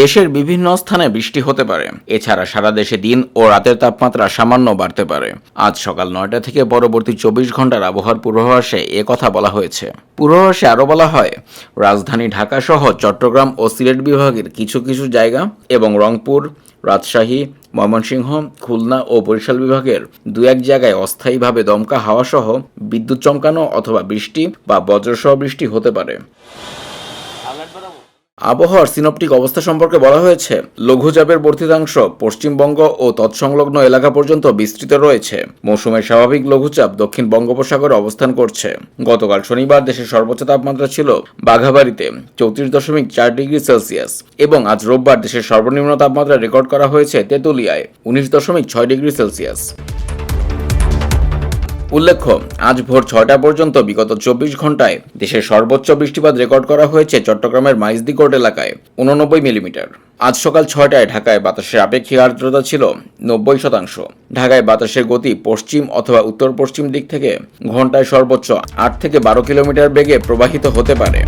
দেশের বিভিন্ন স্থানে বৃষ্টি হতে পারে। এছাড়া সারা দেশে দিন ও রাতের তাপমাত্রা সামান্য বাড়তে পারে। আজ সকাল নয়টা থেকে পরবর্তী চব্বিশ ঘণ্টার আবহাওয়ার পূর্বাভাসে এ কথা বলা হয়েছে। পূর্বাভাসে আরও বলা হয় রাজধানী ঢাকা সহ চট্টগ্রাম ও সিলেট বিভাগের কিছু কিছু জায়গা এবং রংপুর রাজশাহী ময়মনসিংহ খুলনা ও বরিশাল বিভাগের দু এক জায়গায় অস্থায়ীভাবে দমকা হাওয়া সহ বিদ্যুৎ চমকানো অথবা বৃষ্টি বা বজ্রসহ বৃষ্টি হতে পারে। আবহাওয়ার সিনপটিক অবস্থা সম্পর্কে বলা হয়েছে, লঘুচাপের বর্ধিতাংশ পশ্চিমবঙ্গ ও তৎসংলগ্ন এলাকা পর্যন্ত বিস্তৃত রয়েছে। মৌসুমের স্বাভাবিক লঘুচাপ দক্ষিণ বঙ্গোপসাগরে অবস্থান করছে। গতকাল শনিবার দেশের সর্বোচ্চ তাপমাত্রা ছিল বাঘাবাড়িতে চৌত্রিশ দশমিক চার ডিগ্রি সেলসিয়াস এবং আজ রোববার দেশের সর্বনিম্ন তাপমাত্রা রেকর্ড করা হয়েছে তেঁতুলিয়ায় উনিশ দশমিক ছয় ডিগ্রি সেলসিয়াস। উল্লেখ্য, আজ ভোর ছয়টা পর্যন্ত বিগত চব্বিশ ঘন্টায় দেশের সর্বোচ্চ বৃষ্টিপাত রেকর্ড করা হয়েছে চট্টগ্রামের মাইজদিকোট এলাকায়, উননব্বই মিলিমিটার। আজ সকাল ছয়টায় ঢাকায় বাতাসের আপেক্ষিক আর্দ্রতা ছিল নব্বই শতাংশ। ঢাকায় বাতাসের গতি পশ্চিম অথবা উত্তর পশ্চিম দিক থেকে ঘন্টায় সর্বোচ্চ আট থেকে বারো কিলোমিটার বেগে প্রবাহিত হতে পারে।